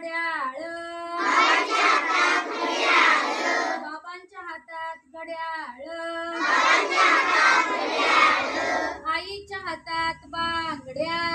घड्याळ. बाबांच्या हातात घड्याळ. आईच्या हातात बांगड्या.